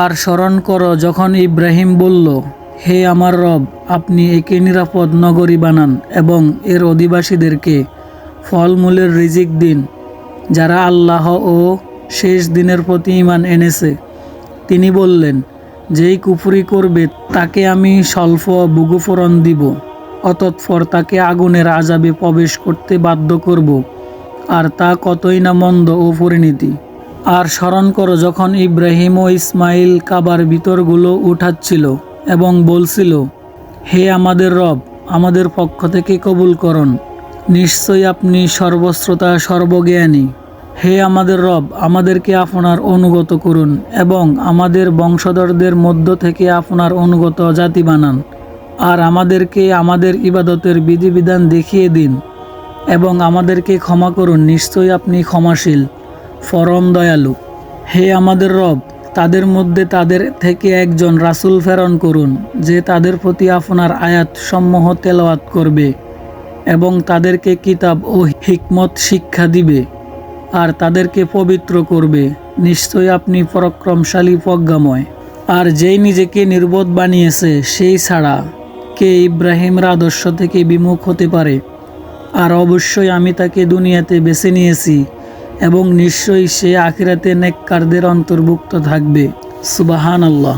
আর স্মরণ করো, যখন ইব্রাহিম বলল, হে আমার রব, আপনি একে নিরাপদ নগরী বানান এবং এর অধিবাসীদেরকে ফলমূলের রিজিক দিন, যারা আল্লাহ ও শেষ দিনের প্রতি ইমান এনেছে। তিনি বললেন, যেই কুফরি করবে, তাকে আমি স্বল্প বুগুফোরণ দিব, অতৎপর তাকে আগুনের আজাবে প্রবেশ করতে বাধ্য করব, আর তা কতই না মন্দ ও পরিণতি। আর স্মরণ করো যখন ইব্রাহিম ও ইসমাইল কাবার ভিতরগুলো উঠাচ্ছিল এবং বলছিল, হে আমাদের রব, আমাদের পক্ষ থেকে কবুল করুন। নিশ্চয়ই আপনি সর্বশ্রোতা, সর্বজ্ঞানী। হে আমাদের রব, আমাদেরকে আপনার অনুগত করুন এবং আমাদের বংশধরদের মধ্য থেকে আপনার অনুগত জাতি বানান। আর আমাদেরকে আমাদের ইবাদতের বিধিবিধান দেখিয়ে দিন এবং আমাদেরকে ক্ষমা করুন। নিশ্চয়ই আপনি ক্ষমাশীল। পরম দয়ালু। হে আমাদের রব, তাদের মধ্যে তাদের থেকে একজন রাসূল প্রেরণ করুন, যে তাদের প্রতি আপনার আয়াত সমূহ তেলাওয়াত করবে এবং তাদেরকে কিতাব ও হিকমত শিক্ষা দিবে আর তাদেরকে পবিত্র করবে। নিশ্চয়ই আপনি পরাক্রমশালী, প্রজ্ঞাময়। আর যেই নিজেকে নির্বোধ বানিয়েছে, সেই ছাড়া কে ইব্রাহিমের আদর্শ থেকে বিমুখ হতে পারে? আর অবশ্যই আমি তাকে দুনিয়াতে বেছে নিয়েছি এবং নিশ্চয়ই সে আখিরাতে নেককারদের অন্তর্ভুক্ত থাকবে। সুবাহান আল্লাহ